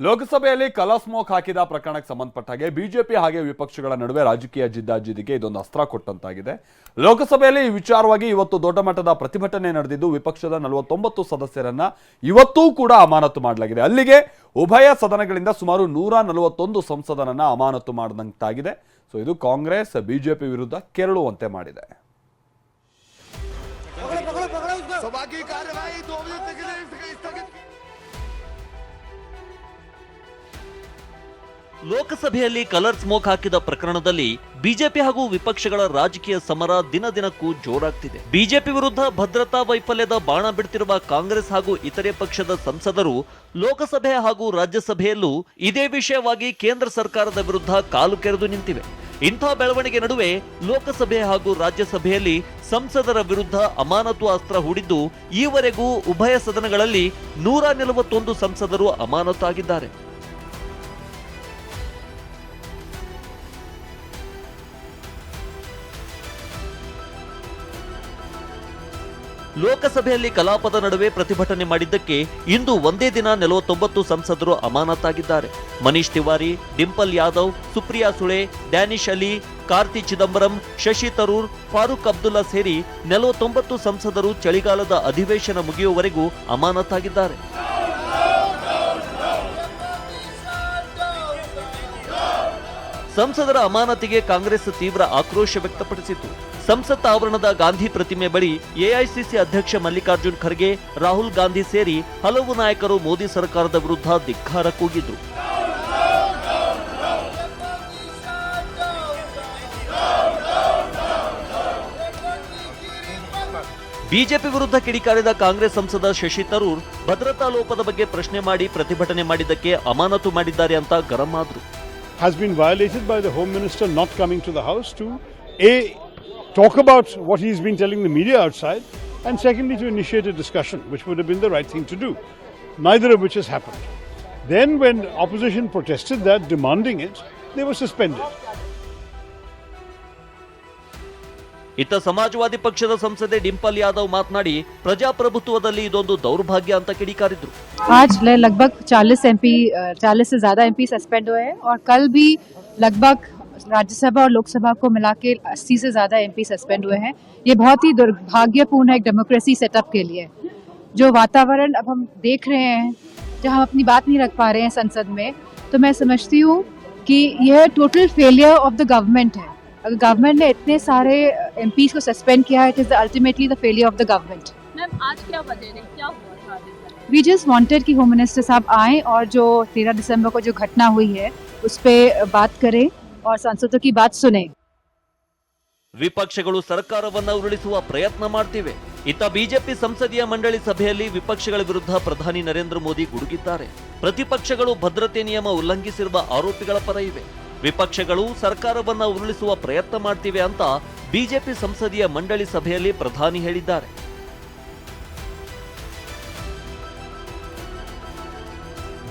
ಲೋಕಸಭೆಯಲ್ಲಿ ಕಲಾಸ್ಮೋಕ್ ಹಾಕಿದ ಪ್ರಕರಣಕ್ಕೆ ಸಂಬಂಧಪಟ್ಟ ಹಾಗೆ ಬಿಜೆಪಿ ಹಾಗೆ ವಿಪಕ್ಷಗಳ ನಡುವೆ ರಾಜಕೀಯ ಜಿದ್ದಾಜಿದ್ದಿಗೆ ಇದೊಂದು ಅಸ್ತ್ರ ಕೊಟ್ಟಂತಾಗಿದೆ. ಲೋಕಸಭೆಯಲ್ಲಿ ಈ ವಿಚಾರವಾಗಿ ಇವತ್ತು ದೊಡ್ಡ ಮಟ್ಟದ ಪ್ರತಿಭಟನೆ ನಡೆದಿದ್ದು ವಿಪಕ್ಷದ ನಲವತ್ತೊಂಬತ್ತು ಸದಸ್ಯರನ್ನ ಇವತ್ತೂ ಕೂಡ ಅಮಾನತು ಮಾಡಲಾಗಿದೆ. ಅಲ್ಲಿಗೆ ಉಭಯ ಸದನಗಳಿಂದ ಸುಮಾರು ನೂರ ನಲವತ್ತೊಂದು ಸಂಸದರನ್ನ ಅಮಾನತು ಮಾಡಿದಂತಾಗಿದೆ. ಸೊ ಇದು ಕಾಂಗ್ರೆಸ್, ಬಿಜೆಪಿ ವಿರುದ್ಧ ಕೆರಳುವಂತೆ ಮಾಡಿದೆ. ಲೋಕಸಭೆಯಲ್ಲಿ ಕಲರ್ ಸ್ಮೋಕ್ ಹಾಕಿದ ಪ್ರಕರಣದಲ್ಲಿ ಬಿಜೆಪಿ ಹಾಗೂ ವಿಪಕ್ಷಗಳ ರಾಜಕೀಯ ಸಮರ ದಿನ ದಿನಕ್ಕೂ ಜೋರಾಗ್ತಿದೆ. ಬಿಜೆಪಿ ವಿರುದ್ಧ ಭದ್ರತಾ ವೈಫಲ್ಯದ ಬಾಣ ಬಿಡ್ತಿರುವ ಕಾಂಗ್ರೆಸ್ ಹಾಗೂ ಇತರೆ ಪಕ್ಷದ ಸಂಸದರು ಲೋಕಸಭೆ ಹಾಗೂ ರಾಜ್ಯಸಭೆಯಲ್ಲೂ ಇದೇ ವಿಷಯವಾಗಿ ಕೇಂದ್ರ ಸರ್ಕಾರದ ವಿರುದ್ಧ ಕಾಲು ಕೆರೆದು ನಿಂತಿವೆ. ಇಂಥ ಬೆಳವಣಿಗೆ ನಡುವೆ ಲೋಕಸಭೆ ಹಾಗೂ ರಾಜ್ಯಸಭೆಯಲ್ಲಿ ಸಂಸದರ ವಿರುದ್ಧ ಅಮಾನತು ಅಸ್ತ್ರ ಹೂಡಿದ್ದು ಈವರೆಗೂ ಉಭಯ ಸದನಗಳಲ್ಲಿ ನೂರ ನಲವತ್ತೊಂದು ಸಂಸದರು ಅಮಾನತಾಗಿದ್ದಾರೆ. ಲೋಕಸಭೆಯಲ್ಲಿ ಕಲಾಪದ ನಡುವೆ ಪ್ರತಿಭಟನೆ ಮಾಡಿದ್ದಕ್ಕೆ ಇಂದು ಒಂದೇ ದಿನ ನಲವತ್ತೊಂಬತ್ತು ಸಂಸದರು ಅಮಾನತಾಗಿದ್ದಾರೆ. ಮನೀಶ್ ತಿವಾರಿ, ಡಿಂಪಲ್ ಯಾದವ್, ಸುಪ್ರಿಯಾ ಸುಳೆ, ಡ್ಯಾನಿಶ್ ಅಲಿ, ಕಾರ್ತಿ ಚಿದಂಬರಂ, ಶಶಿ ತರೂರ್, ಫಾರೂಕ್ ಅಬ್ದುಲ್ಲಾ ಸೇರಿ ನಲವತ್ತೊಂಬತ್ತು ಸಂಸದರು ಚಳಿಗಾಲದ ಅಧಿವೇಶನ ಮುಗಿಯುವವರೆಗೂ ಅಮಾನತಾಗಿದ್ದಾರೆ. ಸಂಸದರ ಅಮಾನತಿಗೆ ಕಾಂಗ್ರೆಸ್ ತೀವ್ರ ಆಕ್ರೋಶ ವ್ಯಕ್ತಪಡಿಸಿತು ಸಂಸತ್ ಆವರಣದ ಗಾಂಧಿ ಪ್ರತಿಮೆ ಬಳಿ ಎಐಸಿಸಿ ಅಧ್ಯಕ್ಷ ಮಲ್ಲಿಕಾರ್ಜುನ್ ಖರ್ಗೆ ರಾಹುಲ್ ಗಾಂಧಿ ಸೇರಿ ಹಲವು ನಾಯಕರು ಮೋದಿ ಸರ್ಕಾರದ ವಿರುದ್ಧ ಧಿಕ್ಕಾರ ಕೂಗಿದ್ರು. ಬಿಜೆಪಿ ವಿರುದ್ಧ ಕಿಡಿಕಾರಿದ ಕಾಂಗ್ರೆಸ್ ಸಂಸದ ಶಶಿ ತರೂರ್ ಭದ್ರತಾ ಲೋಪದ ಬಗ್ಗೆ ಪ್ರಶ್ನೆ ಮಾಡಿ ಪ್ರತಿಭಟನೆ ಮಾಡಿದ್ದಕ್ಕೆ ಅಮಾನತು ಮಾಡಿದ್ದಾರೆ ಅಂತ ಗರಂ ಆದ್ರು. Has been violated by the Home Minister not coming to the House to A, talk about what he's been telling the media outside, and secondly, to initiate a discussion, which would have been the right thing to do. Neither of which has happened. Then, when opposition protested that, demanding it, they were suspended. ಇತ್ತ ಸಮಾಜವಾದಿ ಪಕ್ಷದ ಸಂಸದೆ ಡಿಂಪಲ್ ಯಾದವ್ ಮಾತನಾಡಿ ಪ್ರಜಾಪ್ರಭುತ್ವದಲ್ಲಿ ಇದೊಂದು ದೌರ್ಭಾಗ್ಯ ಅಂತ ಕಿಡಿಕಾರಿದ್ರು आज ले- लगभग 40 एमपी 40 से ज्यादा एमपी सस्पेंड हुए हैं और कल भी लगभग राज्यसभा और लोकसभा को मिला के 80 से ज़्यादा एमपी सस्पेंड हुए हैं। ये बहुत ही दुर्भाग्यपूर्ण है एक डेमोक्रेसी सेटअप के लिए। जो वातावरण अब हम देख रहे हैं जहाँ हम अपनी बात नहीं रख पा रहे हैं संसद में तो मैं समझती हूँ कि यह total failure of the government है। अगर गवर्नमेंट ने इतने सारे एम को सस्पेंड किया है it is ultimately the failure of the government ma'am आज क्या वजह है? क्या हुआ था वी जस्ट वांटेड कि होम मिनिस्टर साहब आए और जो 13 दिसंबर को जो घटना हुई है उस पर बात करें। और सांसदों की बात सुने ವಿಪಕ್ಷಗಳು ಸರ್ಕಾರವನ್ನ ಉರುಳಿಸುವ ಪ್ರಯತ್ನ ಮಾಡ್ತಿವೆ ಇತ್ತ ಬಿಜೆಪಿ ಸಂಸದೀಯ ಮಂಡಳಿ ಸಭೆಯಲ್ಲಿ ವಿಪಕ್ಷಗಳ ವಿರುದ್ಧ ಪ್ರಧಾನಿ ನರೇಂದ್ರ ಮೋದಿ ಗುಡುಗಿದ್ದಾರೆ ಪ್ರತಿಪಕ್ಷಗಳು ಭದ್ರತೆ ನಿಯಮ ಉಲ್ಲಂಘಿಸಿರುವ ಆರೋಪಿಗಳ ಪರ ಇವೆ ವಿಪಕ್ಷಗಳು ಸರ್ಕಾರವನ್ನ ಉರುಳಿಸುವ ಪ್ರಯತ್ನ ಮಾಡ್ತಿವೆ ಅಂತ ಬಿಜೆಪಿ ಸಂಸದೀಯ ಮಂಡಳಿ ಸಭೆಯಲ್ಲಿ ಪ್ರಧಾನಿ ಹೇಳಿದ್ದಾರೆ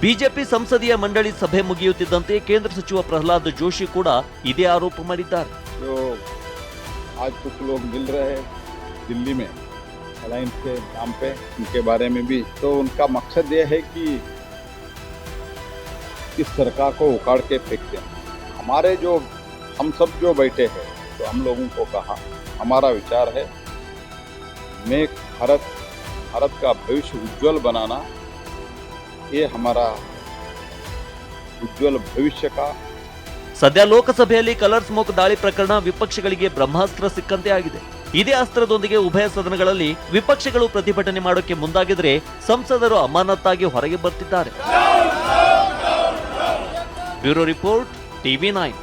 ಬಿಜೆಪಿ ಸಂಸದೀಯ ಮಂಡಳಿ ಸಭೆ ಮುಗಿಯುತ್ತಿದ್ದಂತೆ ಕೇಂದ್ರ ಸಚಿವ ಪ್ರಹ್ಲಾದ್ ಜೋಶಿ ಕೂಡ ಇದೇ ಆರೋಪ ಮಾಡಿದ್ದಾರೆ जो आज कुछ लोग मिल रहे हैं दिल्ली में अलायंस के नाम पे उनके बारे में भी तो उनका मकसद ये है कि इस सरकार को उखाड़ के फेंक दें हमारे जो हम सब जो बैठे हैं तो हम लोगों को कहा हमारा विचार है मैं भारत भारत का भविष्य उज्जवल बनाना ये हमारा उज्जवल भविष्य का ಸದ್ಯ ಲೋಕಸಭೆಯಲ್ಲಿ ಕಲರ್ ಸ್ಮೋಕ್ ದಾಳಿ ಪ್ರಕರಣ ವಿಪಕ್ಷಗಳಿಗೆ ಬ್ರಹ್ಮಾಸ್ತ್ರ ಸಿಕ್ಕಂತೆ ಆಗಿದೆ ಇದೇ ಅಸ್ತ್ರದೊಂದಿಗೆ ಉಭಯ ಸದನಗಳಲ್ಲಿ ವಿಪಕ್ಷಗಳು ಪ್ರತಿಭಟನೆ ಮಾಡೋಕೆ ಮುಂದಾಗಿದ್ರೆ ಸಂಸದರು ಅಮಾನತ್ತಾಗಿ ಹೊರಗೆ ಬರ್ತಿದ್ದಾರೆ ಬ್ಯೂರೋ ರಿಪೋರ್ಟ್ ಟಿವಿ ನೈನ್